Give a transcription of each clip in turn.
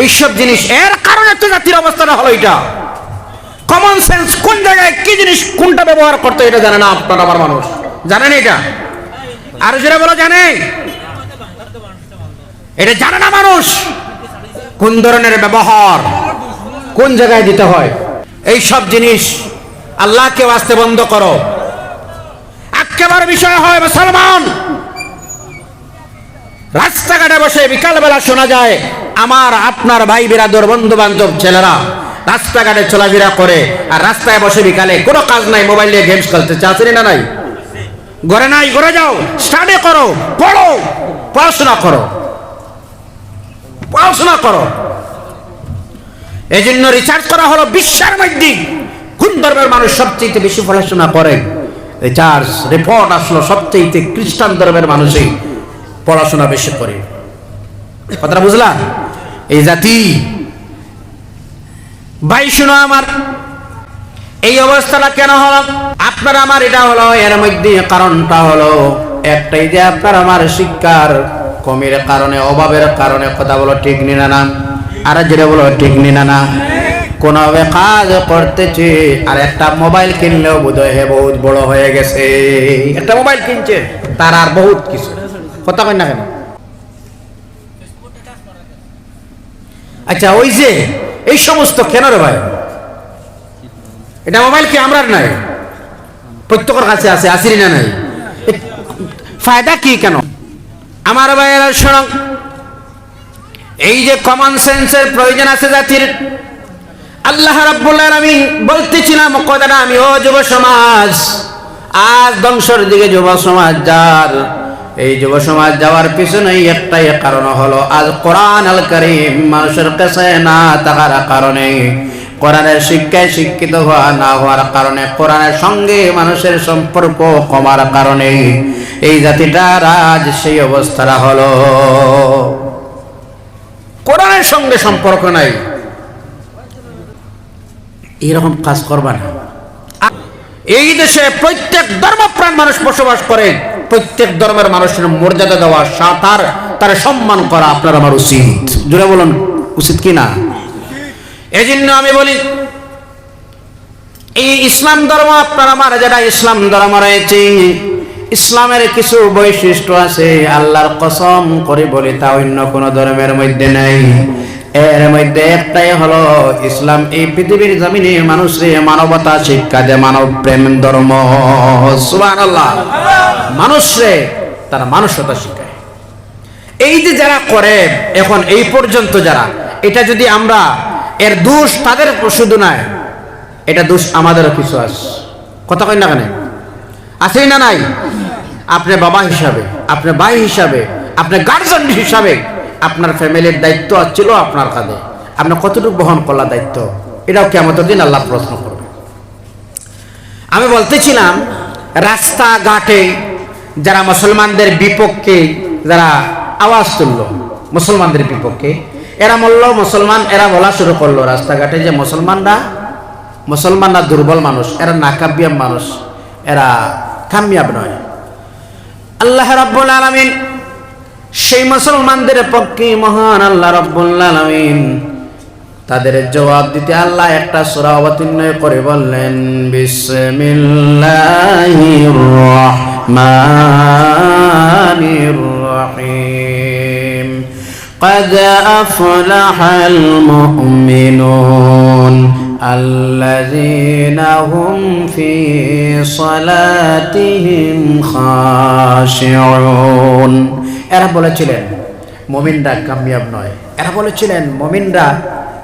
এইসব জিনিস। এর কারণে তো জাতির অবস্থাটা হলো এটা কমন সেন্স কোন জায়গায় কি জিনিস, কোনটা ব্যবহার করতে এটা জানে না আপনার আমার মানুষ। জানেন এটা? আর যেটা বলো, জানে? এটা জানে না মানুষ। কোন ধরনের ব্যবহার, কোন জায়গায় দিতে হয়। এই সব জিনিস আল্লাহকে আসতে বন্ধ করো। একেবারে বিষয় হয় মুসলমান। রাস্তাঘাটে বসে বিকালবেলা শোনা যায় আমার আপনার ভাই বিরাদর বন্ধু বান্ধব ছেলেরা রাস্তাঘাটে চলাফেরা করে আর রাস্তায় বসে বিকালে কোনো কাজ নাই, মোবাইল নিয়ে গেমস খেলতে। চাচ্ছেন না নাই? ঘরে নাই, ঘরে যাও। স্টাডি করো, পড়ো, পড়াশোনা করো। পড়াশোনা করো। এই জন্য রিসার্চ করা হলো বিশ্বের মধ্যে কোন ধর্মের মানুষ সবচেয়ে বেশি পড়াশোনা করে। রিসার্চ রিপোর্ট আসলো সবচেয়ে খ্রিস্টান ধর্মের মানুষই পড়াশোনা বেশি করে। কথাটা বুঝলাম এই জাতি। ভাই, শুনো আমার। এই অবস্থাটা কেন হলো? আপনার আমার এটা হলো, এর মধ্যে কারণটা হলো, একটাই যে আপনার আমার শিক্ষার কমের কারণে, অভাবের কারণে কথা বলো ঠিক নিনা না আর যেটা বলো ঠিক নিনা না কোন কাজ করতেছে, আর একটা মোবাইল কিনলেও বোধ হয় বহুত বড় হয়ে গেছে। একটা মোবাইল কিনছে, তার আর বহুত কিছু। কথা কই না কেন? আচ্ছা ওই যে এই সমস্ত কেন রে ভাই? এটা মোবাইল কি আমরার নাই? প্রত্যেকের কাছে আছে, আসিরি না নাই? ফায়দা কি কেন? আমার ভাইয়েরা শোনো, এই যে কমন সেন্সের প্রয়োজন আছে জাতির, আল্লাহ রাব্বুল আলামিন বলতেছিলাম কথাটা আমি ও যুব সমাজ, আজ ধ্বংসের দিকে যুব সমাজ যার এই যুব সমাজ যাওয়ার পিছনে একটাই কারণ হলো আজ কোরআন আল করিম মানুষের কাছে না থাকার কারণে, কোরআনের শিক্ষায় শিক্ষিত হওয়া না হওয়ার কারণে, কোরআনের সঙ্গে মানুষের সম্পর্ক কমার কারণে এই জাতিটার আজ সেই অবস্থাটা হলো। কোরআনের সঙ্গে সম্পর্ক নাই। এরকম কাজ করবা না। এই দেশে প্রত্যেক ধর্মপ্রাণ মানুষ বসবাস করে। প্রত্যেক ধর্মের মানুষের মর্যাদা দেওয়া সাঁতার তার সম্মান করা আপনার আমার উচিত। জুড়ে বলুন, উচিত কি না? এই জন্য আমি বলি, এই ইসলাম ধর্ম আপনার আমার যেটা ইসলাম ধর্ম রয়েছে, ইসলামের কিছু বৈশিষ্ট্য আছে, আল্লাহর কসম করে বলি, তা অন্য কোনো ধর্মের মধ্যে নেই। এর মধ্যে একটাই হলো ইসলাম। এই পৃথিবীর জমিনে মানুষের মানবতা, শিক্ষা যে মানব প্রেম, ধর্ম, সুবহানাল্লাহ। মানুষরে তারা মানুষতা শিখায়। এই যে যারা করে, এখন এই পর্যন্ত যারা, এটা যদি আমরা এর দোষ তাদের শুধু নয় এটা দোষ আমাদেরও কিছু আছে কথা কই না কেন? আছেই না নাই? আপনার বাবা হিসাবে আপনার ভাই হিসাবে আপনার গার্জেন হিসাবে আপনার ফ্যামিলির দায়িত্ব ছিল আপনার কাঁধে। আপনি কতটুকু বহন করলা দায়িত্ব? এটাও কেমন দিন আল্লাহ প্রশ্ন করবে। আমি বলতেছিলাম, রাস্তাঘাটে যারা মুসলমানদের বিপক্ষে যারা আওয়াজ তুলল, মুসলমানদের বিপক্ষে, এরা বলল, মুসলমান, এরা বলা শুরু করল রাস্তাঘাটে যে মুসলমানরা মুসলমানরা দুর্বল মানুষ, এরা নাকাবিয়াম মানুষ, এরা কামিয়াব নয়। আল্লাহ রাব্বুল আলামিন সেই মুসলমানদের পক্ষে মহান আল্লাহ রাব্বুল আলামিন তাদের জবাব দিতে আল্লাহ একটা সূরা অবতীর্ণ করে বললেন বিসমিল্লাহির রহমানির রহিম قد أفلح المؤمنون الذين هم في صلاتهم خاشعون এরা বলেছিলেন, মমিনরা কামিয়াব নয়। এরা বলেছিলেন, মমিনরা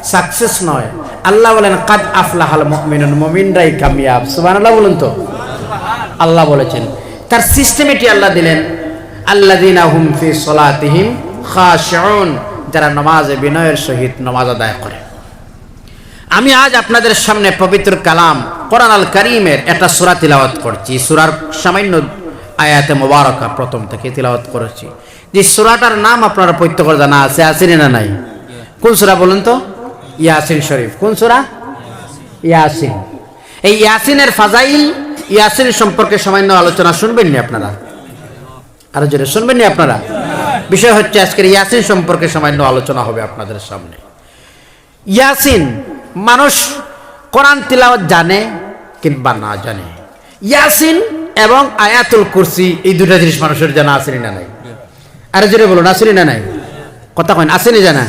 সাকসেস নয়। আল্লাহ বলেন, কাদ আফলাহাল মুমিনুন, মমিনরাই কামিয়াব। সুবান আল্লাহ বলুন তো। আল্লাহ বলেছেন, তার সিস্টেমেটি আল্লাহ দিলেন, আল্লাযিনা হুম ফি সলাতিহিম খাশিউন, যারা নামাজে বিনয়ের সহিত নামাজ আদায় করে। আমি আজ আপনাদের সামনে পবিত্র কালাম কোরআন আল করিমের একটা সুরা তিলাওয়াত করছি। সুরার সামান্য আয়াতে মোবারকা প্রথম থেকে তিলাওয়াত করেছি। যে সূরাটার নাম আপনারা প্রত্যেকের জানা আছে আছে না নাই? কোন সূরা বলুন তো? ইয়াসিন শরীফ। কোন সূরা? ইয়াসিন। এই ইয়াসিনের ফাজাইল, ইয়াসিন সম্পর্কে সামান্য আলোচনা শুনবেন নি আপনারা? আরও জোরে শুনবেন নি আপনারা? বিষয় হচ্ছে আজকের ইয়াসিন সম্পর্কে সামান্য আলোচনা হবে আপনাদের সামনে। ইয়াসিন মানুষ কোরআন তিলাওয়াত জানে কিংবা না জানে। ইয়াসিন এবং আয়াতুল কুরসি, এই দুটা জিনিস মানুষের জানা আসেনি না নাই? আরে জোরে বলুন আসেনি না নাই? কথা কয় আসেনি জানা?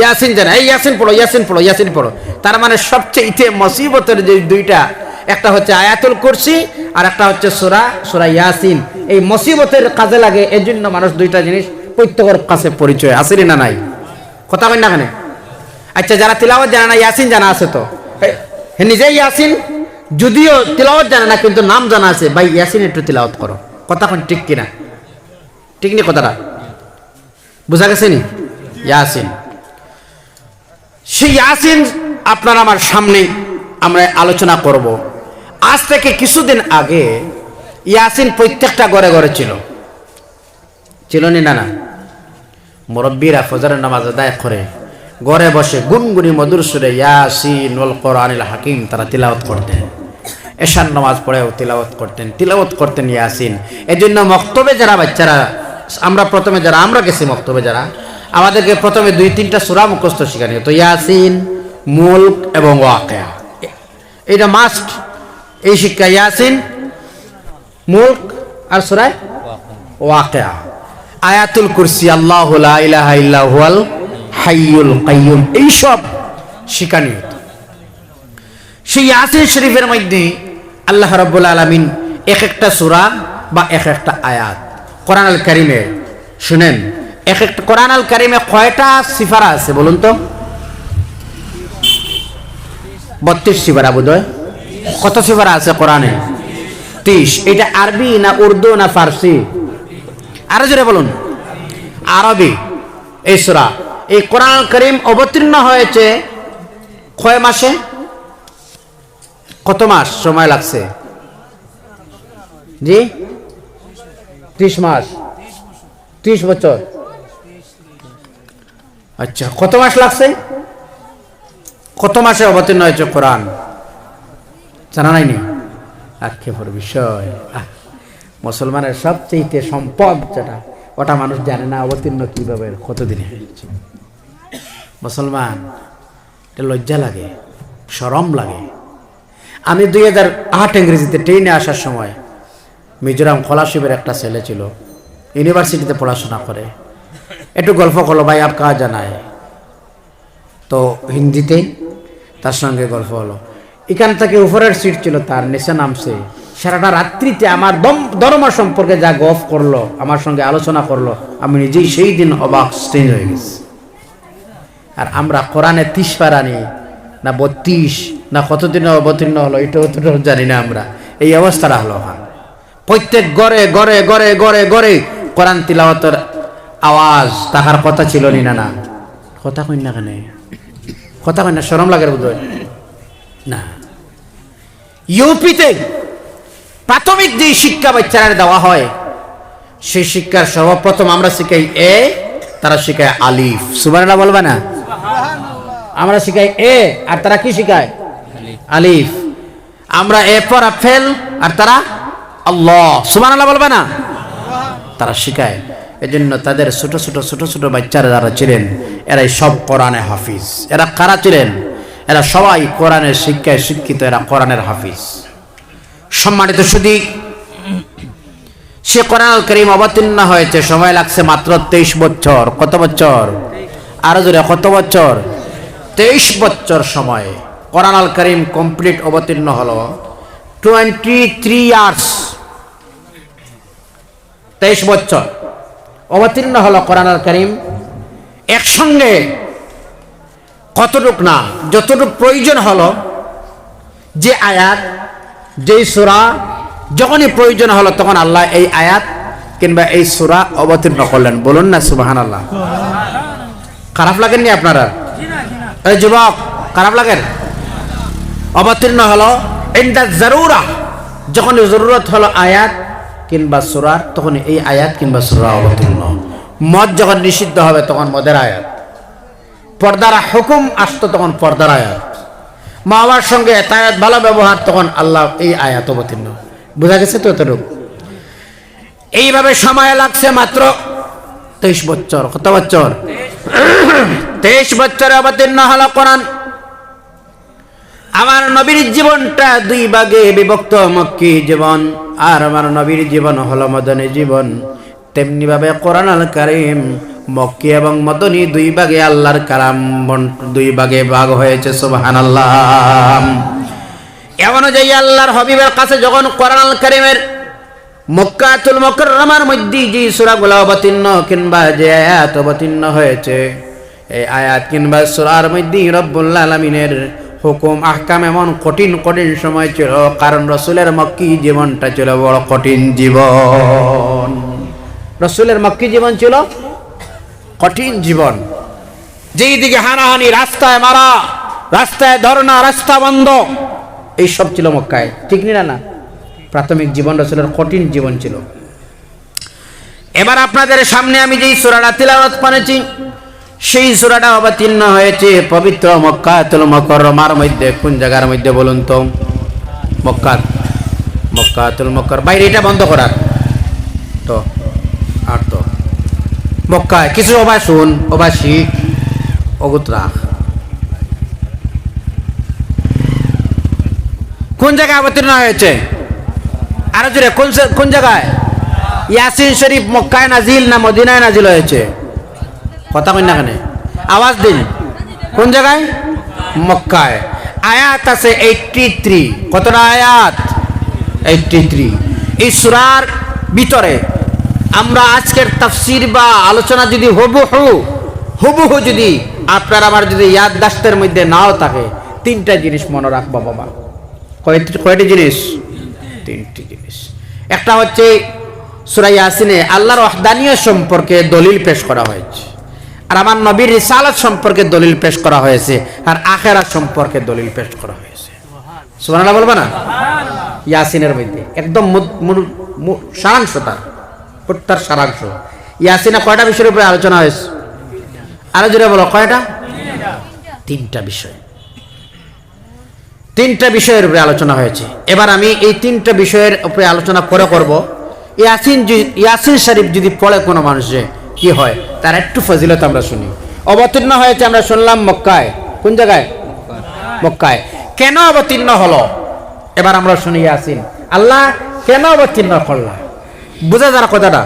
ইয়াসিন জানা? এই ইয়াসিন পড়ো ইয়াসিন পড়ো ইয়াসিন পড়ো। তার মানে সবচেয়ে মুসিবতের যে দুইটা, একটা হচ্ছে আয়াতুল কুরসি আর একটা হচ্ছে সোরা সোরা ইয়াসিন। এই মুসিবতের কাজে লাগে এই জন্য মানুষ দুইটা জিনিস প্রত্যেকের কাছে পরিচয় আসেনি না নাই? কথা কয় না কেন? আচ্ছা যারা তিলাওয়াত জানা না, ইয়াসিন জানা আছে তো? নিজেই ইয়াসিন? যদিও তিলাওয়াত জানে না, কিন্তু নাম জানা আছে। ভাই, ইয়াসিন একটু তিলাওয়াত করো। কথা কোন ঠিক কিনা? ঠিক নি কথাটা? বুঝা গেছে নি? ইয়াসিন। সেই ইয়াসিন আপনার আমার সামনে আমরা আলোচনা করব। আজ থেকে কিছুদিন আগে ইয়াসিন প্রত্যেকটা ঘরে ঘরে ছিল। ছিল নি না না? মুরব্বীরা ফজরের নামাজ আদায় করে, ঘরে বসে গুনগুনি মধুর সুরে ইয়াসিন ওয়াল হাকিম তারা তিলাওয়াত করতেন। এশার নামাজ পড়েও তিলাওয়াত করতেন তিলাওয়াত করতেন ইয়াসিন। এই জন্য মক্তবে যারা বাচ্চারা, আমরা প্রথমে যারা, আমরা গেছি মক্তবে যারা, আমাদেরকে প্রথমে দুই, তিনটা সুরা মুখস্থ শেখানি তো ইয়াসিন, মুল্ক এবং ওয়াকেয়া। এটা মাস্ট এই শিক্ষা ইয়াসিন, মুল্ক আর সুরায় ওয়াকেয়া। আয়াতুল কুরসি, আল্লাহ ইলাহা ইল্লা হাইয়ুল এইসব শিখানীয় সেই ইয়াসিন শরীফের মধ্যে আল্লাহ রাব্বুল আলামিন এক একটা সূরা বা এক একটা আয়াত। কোরআন আল কারিমে শুনেন এক একটা কোরআন আল কারিমে কয়টা সিফারা আছে বলুন তো? বত্রিশ সিফারা বোধহয়। কত সিফারা আছে কোরআনে? তিরিশ। এটা আরবি না উর্দু না ফার্সি? আরও জোরে বলুন। আরবি। এই সূরা। এই কোরআন করিম অবতীর্ণ হয়েছে কয় মাসে? কত মাস সময় লাগছে? জি? ত্রিশ মাস। ত্রিশ বছর। আচ্ছা কত মাস লাগছে? কত মাসে অবতীর্ণ হয়েছে কোরআন? জানা নাইনি আক্ষেপর বিষয়। মুসলমানের সবচেয়ে সম্পদ যেটা, ওটা মানুষ জানে না অবতীর্ণ কীভাবে, কতদিনে হয়েছে। মুসলমান, এটা লজ্জা লাগে, সরম লাগে। আমি দুই হাজার আট ইংরেজিতে ট্রেনে আসার সময় মিজোরাম কলাশিবের একটা ছেলে ছিল, ইউনিভার্সিটিতে পড়াশোনা করে। একটু গল্প করল, ভাই আপ কাজ জানায় তো হিন্দিতে তার সঙ্গে গল্প হলো। এখান থেকে উপরের সিট ছিল তার, নিচে নামছে। সারাটা রাত্রিতে আমার দম, ধর্ম সম্পর্কে যা গফ করল, আমার সঙ্গে আলোচনা করল, আমি নিজেই সেই দিন অবাক স্টেজ হয়ে গেছি। আর আমরা কোরআনে তিস পারানি না বত্রিশ না কতদিনে অবতীর্ণ হলো এটাও তো জানি না আমরা। এই অবস্থাটা হলো ওখান। প্রত্যেক গড়ে গড়ে গড়ে গড়ে গড়ে কোরআন তিলাওয়াতের আওয়াজ তাহার কথা ছিল নি না না। কথা কই না কেন? কথা কই না সরম লাগে বোধ না। ইউপিতে প্রাথমিক যে শিক্ষা বাচ্চারা দেওয়া হয় সেই শিক্ষার সর্বপ্রথম আমরা শিখাই এ তারা শিখায় আলিফ। সুবানা বলবে না? আমরা শিখাই এ আর তারা কি শিখায়? আলিফ। আমরা এ পর ফেল, আর তারা আল্লাহ। সুবান বলবে না? তারা শিখায়। এজন্য তাদের ছোট ছোট ছোট ছোট বাচ্চারা যারা ছিলেন, এরাই সব কোরআনে হাফিজ। এরা কারা ছিলেন? এরা সবাই কোরআনের শিক্ষায় শিক্ষিত, এরা কোরআনের হাফিজ। সম্মানিত শুধু সে কোরআন করিম অবতীর্ণ হয়েছে, সময় লাগছে মাত্র তেইশ বছর। কত বছর? আরও জোরে, কত বছর? তেইশ বছর সময়। কোরআন আল করিম কমপ্লিট অবতীর্ণ হলো। টোয়েন্টি থ্রি ইয়ার্স তেইশ বছর অবতীর্ণ হলো কোরআন আল করিম। একসঙ্গে কতটুক না যতটুক প্রয়োজন হলো যে আয়াত যেই সুরা যখনই প্রয়োজন হলো তখন আল্লাহ এই আয়াত কিংবা এই সুরা অবতীর্ণ করলেন। বলুন না সুবাহান আল্লাহ খারাপ লাগেননি আপনারা? এই যুবক খারাপ লাগেন? অবতীর্ণ হলো জরুরা। যখন জরুরত হলো আয়াত কিংবা সুরার তখন এই আয়াত কিংবা সুরা অবতীর্ণ। মদ যখন নিষিদ্ধ হবে, তখন মদের আয়াত। পর্দার হুকুম আসতো, তখন পর্দার আয়াত। মা বাবার সঙ্গে তায়াত ভালো ব্যবহার, তখন আল্লাহ এই আয়াত অবতীর্ণ। বোঝা গেছে তো এতটুকু? এইভাবে সময় লাগছে মাত্র তেইশ বছর। কত বছর? তেইশ বছরে অবতীর্ণ হলো কোরআন। আমার নবীর জীবনটা দুই ভাগে বিভক্ত মক্কি জীবন আর আমার নবীর জীবন হলো মদনী জীবন। তেমনি ভাবে কোরআন আল কারিম মক্কি এবং মদনী দুই ভাগে আল্লাহর কালাম দুই ভাগে ভাগ হয়েছে সুবহান আল্লাহ এমন অনুযায়ী আল্লাহর হবিবের কাছে যখন কোরআন আল কারিমের মক্কাতুল মুকাররমার মধ্যে যে সূরাগুলো অবতীর্ণ কিংবা যে আয়াত অবতীর্ণ হয়েছে, এই আয়াত কিংবা সুরার মধ্যে রব্বুল আলামিনের হুকুম, আহকাম এমন কঠিন কঠিন সময় ছিল কারণ রসুলের মক্কি জীবনটা ছিল বড় কঠিন জীবন। রসুলের মক্কি জীবন ছিল কঠিন জীবন। যেই দিকে হানাহানি, রাস্তায় মারা, রাস্তায় ধর্ণা, রাস্তা বন্ধ, এইসব ছিল মক্কায়। ঠিক না না? প্রাথমিক জীবন রসুলের কঠিন জীবন ছিল। এবার আপনাদের সামনে আমি যেই সুরাটা তিলাওয়াত করেছি সেই সুরাটা অবতীর্ণ হয়েছে পবিত্র মক্কাতুল মকরমার মধ্যে। কোন জায়গার মধ্যে বলুন তো? মক্কা, মক্কাতুল মকর বাইরে এটা বন্ধ করার। তো, আর তো। মক্কায় কিছু অবা শুন অবা শিখ কোন জায়গায় অবতীর্ণ হয়েছে? আরও জোরে, কোন কোন জায়গায়? ইয়াসিন শরীফ মক্কায় নাজিল না মদিনায় নাজিল হয়েছে? কথা কই না কেন? আওয়াজ দিন। কোন জায়গায়? মক্কায়। আয়াত আছে এইটটি থ্রি কতটা আয়াত? এইটটি থ্রি এই সুরার ভিতরে আমরা আজকের তাফসির বা আলোচনা যদি হুবহু হুবহু যদি আপনার আমার যদি ইয়াদ দাস্তের মধ্যে নাও থাকে, তিনটা জিনিস মনে রাখব বাবা। কয়টি কয়টি জিনিস? তিনটি জিনিস। একটা হচ্ছে সুরাই আসিনে আল্লাহর ওয়াহদানিয়ত সম্পর্কে দলিল পেশ করা হয়েছে। আর আমার নবীর রিসালাত সম্পর্কে দলিল পেশ করা হয়েছে, আর আখেরাত সম্পর্কে দলিল পেশ করা হয়েছে। সুবহানাল্লাহ বলবা না? ইয়াসিনের মধ্যে। একদম সারাংশ তার প্রত্যার সারাংশ। ইয়াসিনে কয়টা বিষয়ের উপরে আলোচনা হয়েছে? আরও জোরে বলো, কয়টা? তিনটা বিষয়। তিনটা বিষয়ের উপরে আলোচনা হয়েছে। এবার আমি এই তিনটা বিষয়ের উপরে আলোচনা করে করব। ইয়াসিন ইয়াসিন শরীফ যদি পড়ে কোনো মানুষে কি হয়? তার একটু ফজিলত আমরা শুনি। অবতীর্ণ হয়েছে আমরা শুনলাম মক্কায়। কোন জায়গায়? মক্কায়। কেন অবতীর্ণ হলো? এবার আমরা শুনি আসি আল্লাহ কেন অবতীর্ণ করলাম বুঝা যারা কথাটা?